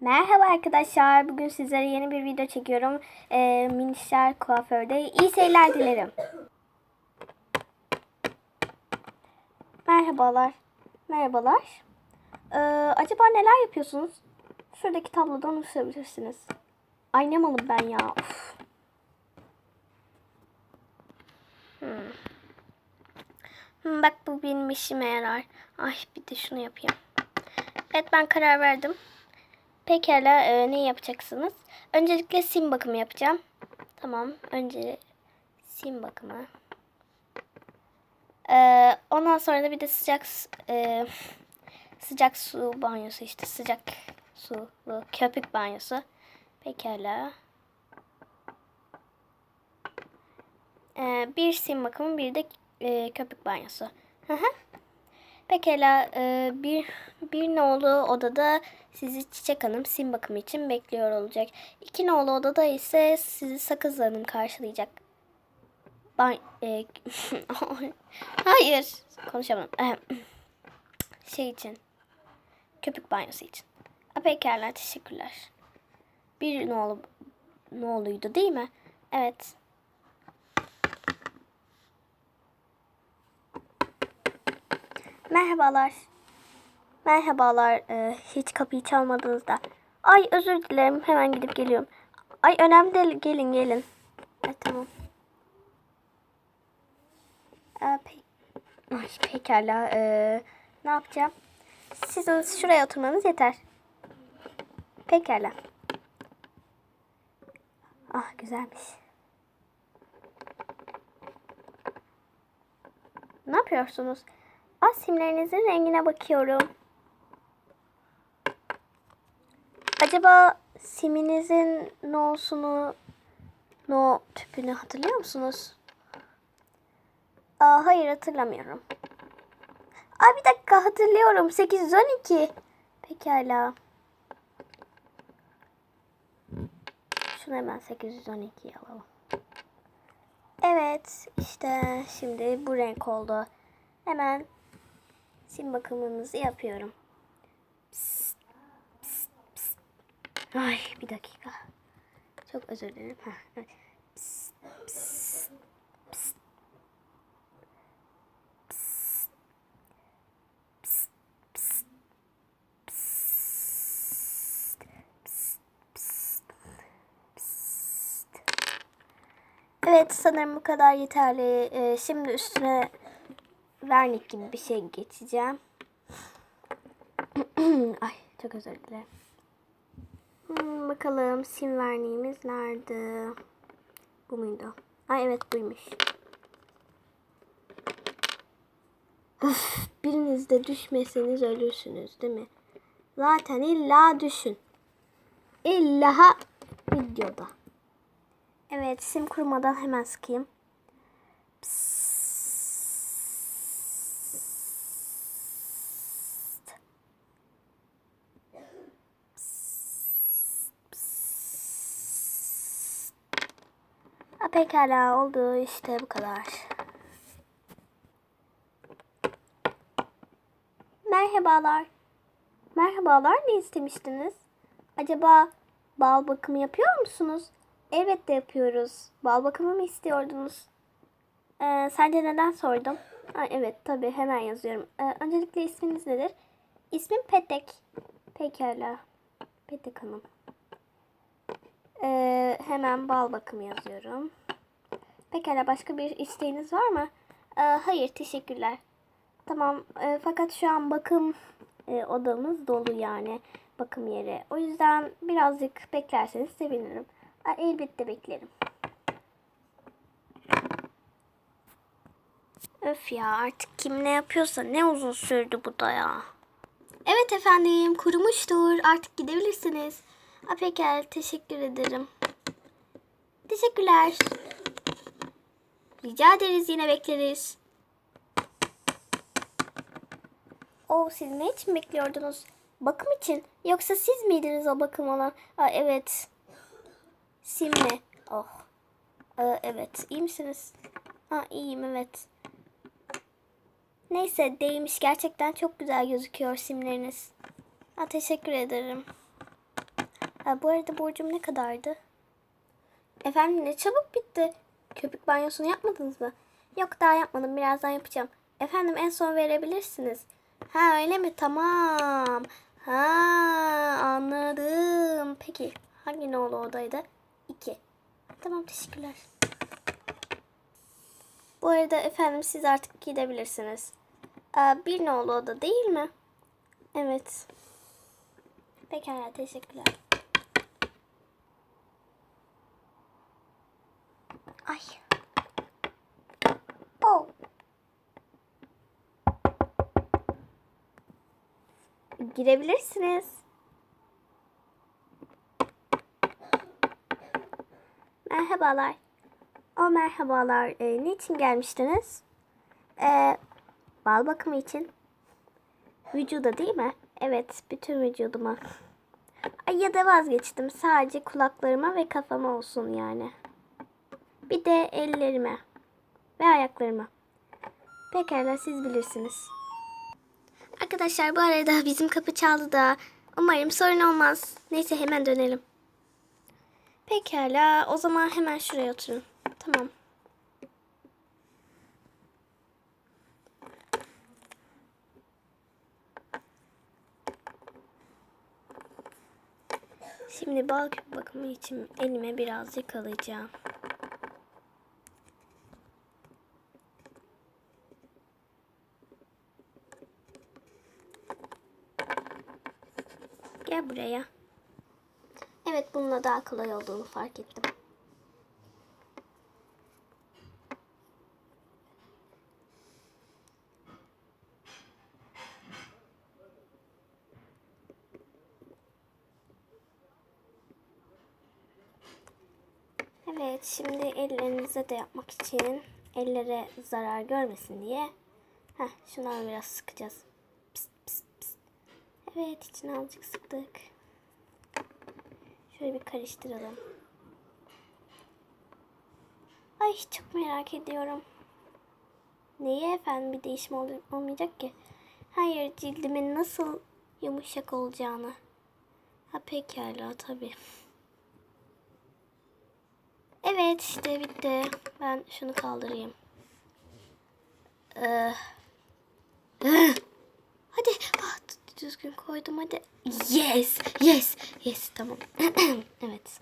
Merhaba arkadaşlar. Bugün sizlere yeni bir video çekiyorum. Ee, Minişler kuaförde. İyi seyirler dilerim. Merhabalar. Merhabalar. Ee, acaba neler yapıyorsunuz? Şuradaki tablodan ulaşabilirsiniz. Ay ne malım ben ya. Uf. Hmm. Hmm, bak bu benim işime yarar. Ay bir de şunu yapayım. Evet ben karar verdim. Pekala e, ne yapacaksınız? Öncelikle sim bakımı yapacağım. Tamam. Önce sim bakımı. E, ondan sonra da bir de sıcak e, sıcak su banyosu işte sıcak sulu köpük banyosu. Pekala. E, bir sim bakımı bir de e, köpük banyosu. Hı hı. Pekala e, bir, bir nolu odada sizi Çiçek Hanım sim bakımı için bekliyor olacak. İki nolu odada ise sizi Sakız Hanım karşılayacak. Ben, e, hayır konuşamam. şey için köpük banyosu için. A, pekala teşekkürler. Bir nolu noluydu değil mi? Evet. Merhabalar. Merhabalar. Ee, hiç kapıyı çalmadınız da. Ay özür dilerim. Hemen gidip geliyorum. Ay önemli değil. Gelin gelin. Ay, tamam. Ee, pe- Ay, pekala. Ee, ne yapacağım? Sizin şuraya oturmanız yeter. Pekala. Ah güzelmiş. Ne yapıyorsunuz? Az simlerinizin rengine bakıyorum. Acaba siminizin nosunu, no tüpünü hatırlıyor musunuz? Aa, hayır hatırlamıyorum. Aa, bir dakika hatırlıyorum. 812. Pekala. Şunu hemen 812'ye alalım. Evet işte şimdi bu renk oldu. Hemen sim bakımımızı yapıyorum. Psst, psst, psst. Ay bir dakika. Çok özür dilerim. Heh, evet. Psst, psst. Psst, psst, psst, psst, psst, psst, psst. Evet sanırım bu kadar yeterli. Ee, şimdi üstüne vernik gibi bir şey geçeceğim. Ay çok özür dilerim. Hmm, bakalım sim verniğimiz nerede? Bu muydu? Ay evet buymuş. Üf, biriniz de düşmeseniz ölürsünüz değil mi? Zaten illa düşün. İlla videoda. Evet sim kurumadan hemen sıkayım. Psst. Pekala oldu işte bu kadar. Merhabalar. Merhabalar ne istemiştiniz? Acaba bal bakımı yapıyor musunuz? Evet de yapıyoruz. Bal bakımı mı istiyordunuz? Ee, sence neden sordum? Ha, evet tabii hemen yazıyorum. Ee, öncelikle isminiz nedir? İsmim Petek. Pekala. Petek Hanım. Ee, hemen bal bakımı yazıyorum. Pekala başka bir isteğiniz var mı? Ee, hayır teşekkürler. Tamam e, fakat şu an bakım e, odamız dolu yani bakım yeri. O yüzden birazcık beklerseniz sevinirim. Aa, elbette beklerim. Öf ya artık kim ne yapıyorsa ne uzun sürdü bu da ya. Evet efendim kurumuştur artık gidebilirsiniz. Ha, pekala teşekkür ederim. Teşekkürler. Rica ederiz yine bekleriz. O siz ne için bekliyordunuz? Bakım için. Yoksa siz miydiniz o bakım olan? Aa, evet. Sim mi? Oh. Ee, evet. İyi misiniz? Ha, iyiyim evet. Neyse değmiş. Gerçekten çok güzel gözüküyor simleriniz. Ha, teşekkür ederim. Ha, bu arada borcum ne kadardı? Efendim ne çabuk bitti. Köpük banyosunu yapmadınız mı? Yok daha yapmadım. Birazdan yapacağım. Efendim en son verebilirsiniz. Ha öyle mi? Tamam. Ha anladım. Peki hangi nolu odaydı? İki. Tamam teşekkürler. Bu arada efendim siz artık gidebilirsiniz. Aa, bir nolu oda değil mi? Evet. Pekala teşekkürler. Ay. Oh. Girebilirsiniz. Merhabalar. O merhabalar. Ee, niçin gelmiştiniz? Ee, bal bakımı için. Vücuda değil mi? Evet, bütün vücuduma. Ay ya da vazgeçtim. Sadece kulaklarıma ve kafama olsun yani. Bir de ellerime ve ayaklarıma. Pekala siz bilirsiniz. Arkadaşlar bu arada bizim kapı çaldı da umarım sorun olmaz. Neyse hemen dönelim. Pekala o zaman hemen şuraya oturun. Tamam. Şimdi bal bakımı için elime birazcık alacağım. Buraya. Evet bununla daha kolay olduğunu fark ettim. Evet şimdi ellerinize de yapmak için ellere zarar görmesin diye Heh, şundan biraz sıkacağız. Evet içine azıcık sıktık. Şöyle bir karıştıralım. Ay çok merak ediyorum. Neyi efendim bir değişim ol- olmayacak ki? Hayır cildimin nasıl yumuşak olacağını. Ha pekala tabii. Evet işte bitti. Ben şunu kaldırayım. Ee. Hadi ah, düzgün koydum hadi. Yes, yes, yes tamam. evet.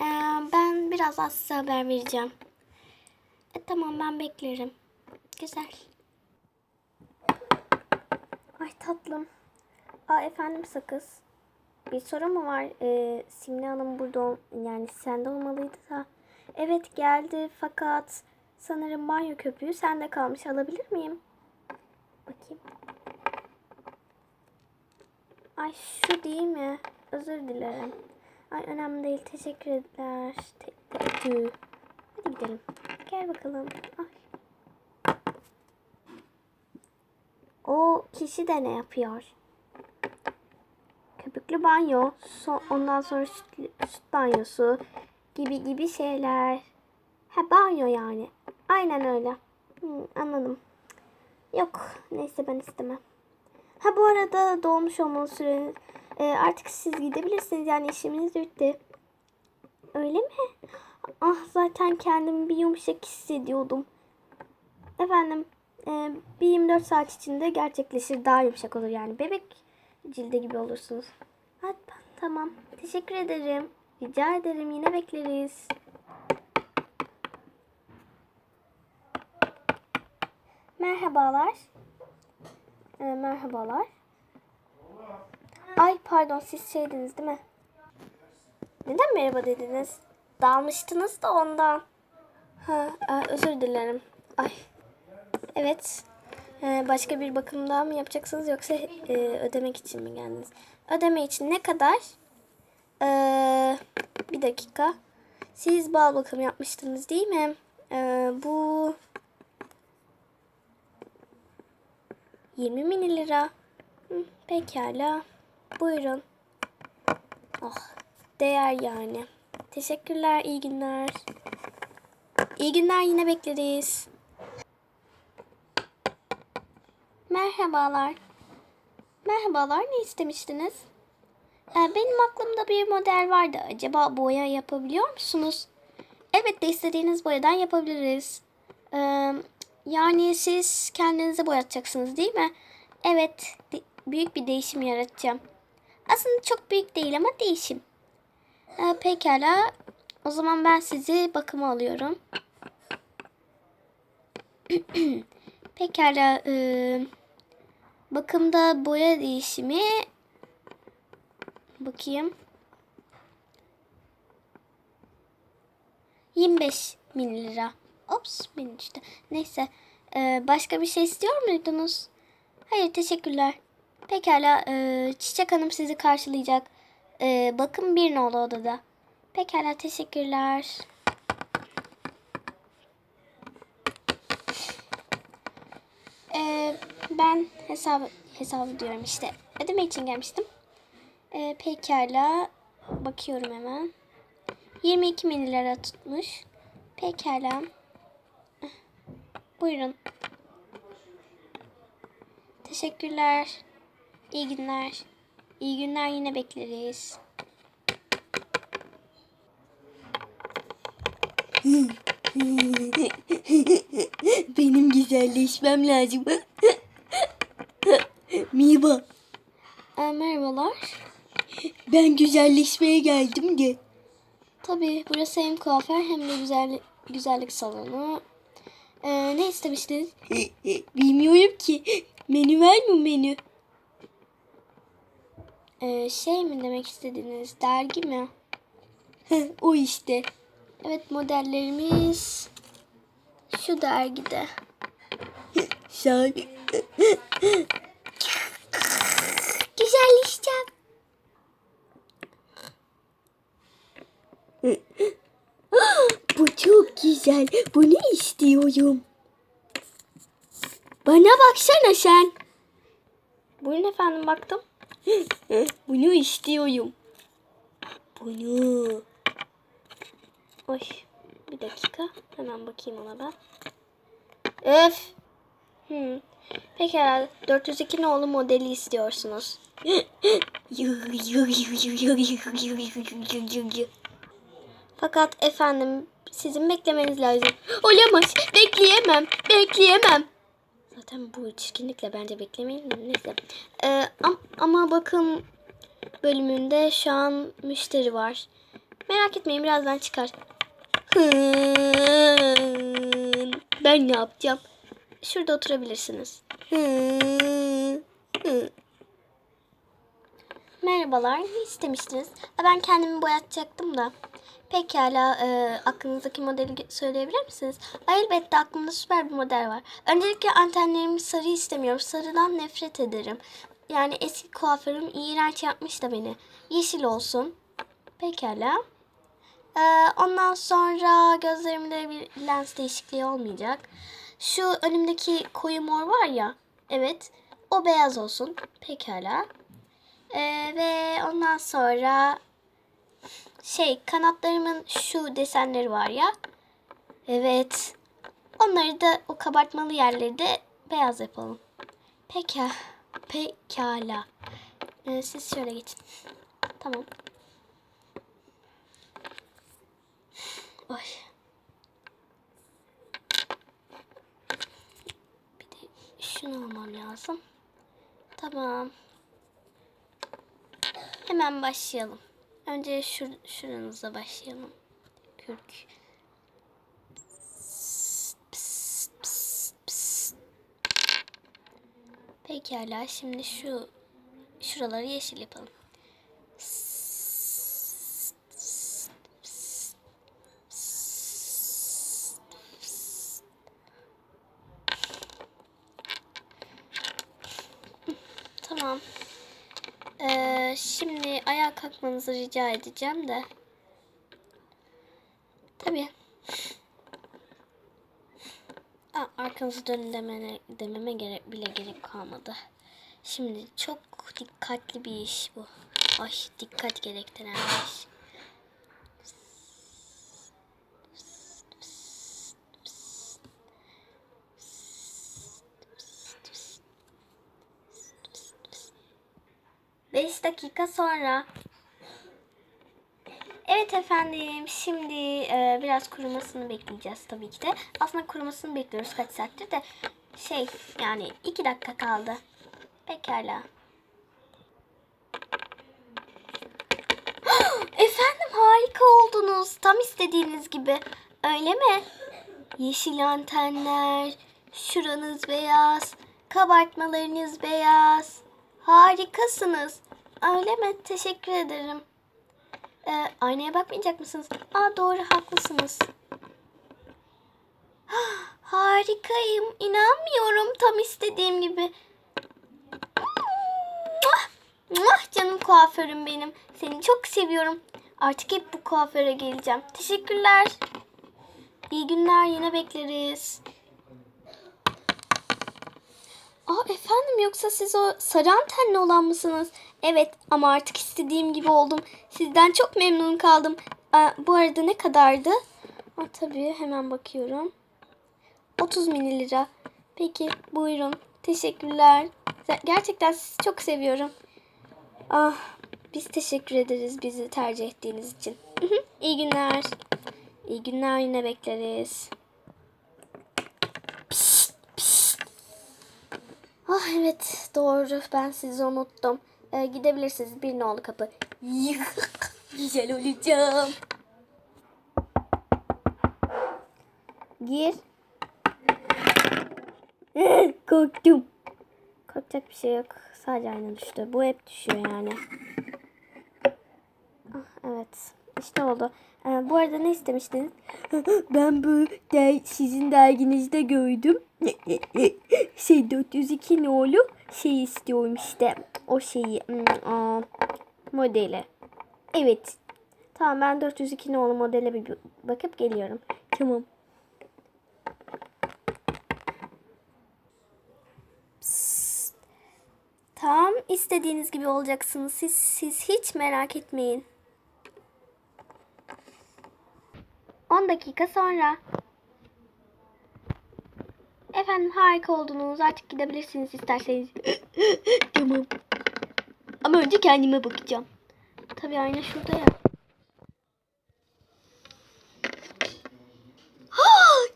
Ee, ben biraz az size haber vereceğim. E, tamam ben beklerim. Güzel. Ay tatlım. Aa efendim sakız. Bir sorun mu var? Ee, Simle Hanım burada ol- yani sende olmalıydı da. Evet geldi fakat sanırım banyo köpüğü sende kalmış. Alabilir miyim? Bakayım. Ay şu değil mi? Özür dilerim. Ay önemli değil. Teşekkürler. Te- te- Hadi gidelim. Gel bakalım. Ay. O kişi de ne yapıyor? Köpüklü banyo, so- ondan sonra süt, süt banyosu gibi gibi şeyler. Ha banyo yani. Aynen öyle. Hmm, anladım. Yok, neyse ben istemem. Ha bu arada dolmuş olmalı süreniz. Ee, artık siz gidebilirsiniz yani işimiz bitti. Öyle mi? Ah zaten kendimi bir yumuşak hissediyordum. Efendim e, bir 24 saat içinde gerçekleşir daha yumuşak olur yani bebek cildi gibi olursunuz. Ha, tamam teşekkür ederim. Rica ederim yine bekleriz. Merhabalar. Ee, merhabalar. Ay pardon siz şeydiniz değil mi? Neden merhaba dediniz? Dalmıştınız da ondan. Ha, e, özür dilerim. Ay. Evet. Ee, başka bir bakım daha mı yapacaksınız yoksa e, ödemek için mi geldiniz? Ödeme için ne kadar? Ee, bir dakika. Siz bal bakımı yapmıştınız değil mi? Ee, bu 20 bin lira. Hı, pekala. Buyurun. Oh, değer yani. Teşekkürler, iyi günler. İyi günler, yine bekleriz. Merhabalar. Merhabalar, ne istemiştiniz? Ee, benim aklımda bir model vardı. Acaba boya yapabiliyor musunuz? Evet de istediğiniz boyadan yapabiliriz. Ee, yani siz kendinizi boyatacaksınız değil mi? Evet. de- büyük bir değişim yaratacağım. Aslında çok büyük değil ama değişim. Ee, pekala. O zaman ben sizi bakıma alıyorum. Pekala. e, bakımda boya değişimi. Bakayım. 25 bin lira. Ops bin işte. Neyse. Ee, başka bir şey istiyor muydunuz? Hayır teşekkürler. Pekala. e, Çiçek Hanım sizi karşılayacak. Ee, bakın bir nolu odada. Pekala teşekkürler. Ee, ben hesabı hesabı diyorum işte. Ödeme için gelmiştim. Ee, pekala. Bakıyorum hemen. 22 bin lira tutmuş. Pekala. Buyurun. Teşekkürler. İyi günler. İyi günler yine bekleriz. Benim güzelleşmem lazım. Merhaba. Ee, merhabalar. Ben güzelleşmeye geldim de. Tabii burası hem kuaför hem de güzellik, güzellik salonu. Ee, ne istemiştiniz? Bilmiyorum ki. Menü var mı menü? Ee, şey mi demek istediniz? Dergi mi? O işte. Evet modellerimiz şu dergide. Sağ ol. Güzelleşeceğim. Bu çok güzel. Bunu istiyorum. Bana baksana sen. Buyurun efendim baktım. Bunu istiyorum. Bunu. Oy. Bir dakika. Hemen bakayım ona ben. Öf. Hmm. Pekala 402 nolu modeli istiyorsunuz. Fakat efendim sizin beklemeniz lazım. Olamaz. Bekleyemem. Bekleyemem. Zaten bu çirkinlikle bence beklemeyin. Neyse. Ee, am- ama bakım bölümünde şu an müşteri var. Merak etmeyin birazdan çıkar. Ben ne yapacağım? Şurada oturabilirsiniz. Merhabalar, ne istemiştiniz? Ben kendimi boyatacaktım da. Pekala, e, aklınızdaki modeli söyleyebilir misiniz? Elbette aklımda süper bir model var. Öncelikle antenlerimi sarı istemiyorum. Sarıdan nefret ederim. Yani eski kuaförüm iğrenç yapmış da beni. Yeşil olsun. Pekala. Ee, ondan sonra gözlerimde bir lens değişikliği olmayacak. Şu önümdeki koyu mor var ya. Evet. O beyaz olsun. Pekala. Ee, ve ondan sonra şey kanatlarımın şu desenleri var ya. Evet. Onları da o kabartmalı yerleri de beyaz yapalım. Peka. Pekala. Ee, siz şöyle geçin. Tamam. Ay. Bir de şunu almam lazım. Tamam. Hemen başlayalım. Önce şur şuranıza başlayalım. Kürk. Pekala şimdi şu şuraları yeşil yapalım. Tamam. Ee, şimdi ayağa kalkmanızı rica edeceğim de. Tabii. Aa, arkanızı dönün demene, dememe gerek, bile gerek kalmadı. Şimdi çok dikkatli bir iş bu. Ay dikkat gerektiren bir iş. Beş dakika sonra Evet efendim. Şimdi e, biraz kurumasını bekleyeceğiz tabii ki de. Aslında kurumasını bekliyoruz kaç saattir de. Şey yani iki dakika kaldı. Pekala. Efendim harika oldunuz. Tam istediğiniz gibi. Öyle mi? Yeşil antenler, şuranız beyaz, kabartmalarınız beyaz. Harikasınız. Öyle mi? Teşekkür ederim. Ee, aynaya bakmayacak mısınız? Aa doğru haklısınız. Harikayım. İnanmıyorum. Tam istediğim gibi. Muah canım kuaförüm benim. Seni çok seviyorum. Artık hep bu kuaföre geleceğim. Teşekkürler. İyi günler. Yine bekleriz. Aa efendim yoksa siz o sarı antenli olan mısınız? Evet ama artık istediğim gibi oldum. Sizden çok memnun kaldım. Aa, bu arada ne kadardı? Aa, tabii hemen bakıyorum. 30 mini. Peki buyurun. Teşekkürler. Gerçekten sizi çok seviyorum. Ah biz teşekkür ederiz bizi tercih ettiğiniz için. İyi günler. İyi günler yine bekleriz. Ah evet doğru ben sizi unuttum. Ee, gidebilirsiniz bir nolu kapı. Güzel olacağım. Gir. Korktum. Korkacak bir şey yok. Sadece ayna düştü. Bu hep düşüyor yani. Ah, evet. İşte oldu. Ee, bu arada ne istemiştiniz? ben bu der, sizin derginizde gördüm. şey 402 nolu şey istiyorum işte. O şeyi. hmm, aa, modeli. Evet. Tamam ben 402 nolu modele bir bakıp geliyorum. Tamam. Tam istediğiniz gibi olacaksınız. Siz, siz hiç merak etmeyin. 10 dakika sonra. Efendim harika oldunuz. Artık gidebilirsiniz isterseniz. tamam. Ama önce kendime bakacağım. Tabii ayna şurada ya.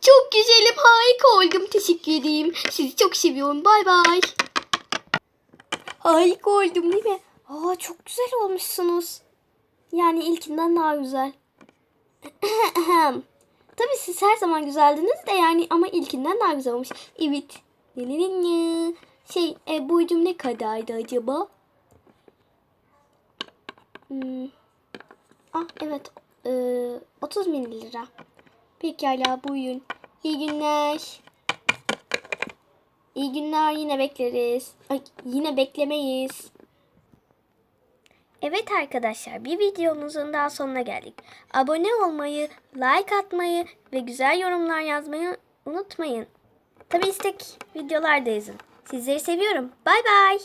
Çok güzelim, harika oldum. Teşekkür edeyim. Sizi çok seviyorum. Bay bay. Harika oldum değil mi? Aa, çok güzel olmuşsunuz. Yani ilkinden daha güzel. Tabii siz her zaman güzeldiniz de yani ama ilkinden daha güzel olmuş. Evet. Şey e, bu ne kadardı acaba? Hmm. Ah evet. Ee, 30 mililira. Pekala buyurun. İyi günler. İyi günler yine bekleriz. Ay, yine beklemeyiz. Evet arkadaşlar bir videomuzun daha sonuna geldik. Abone olmayı, like atmayı ve güzel yorumlar yazmayı unutmayın. Tabi istek videolar da yazın. Sizleri seviyorum. Bay bay.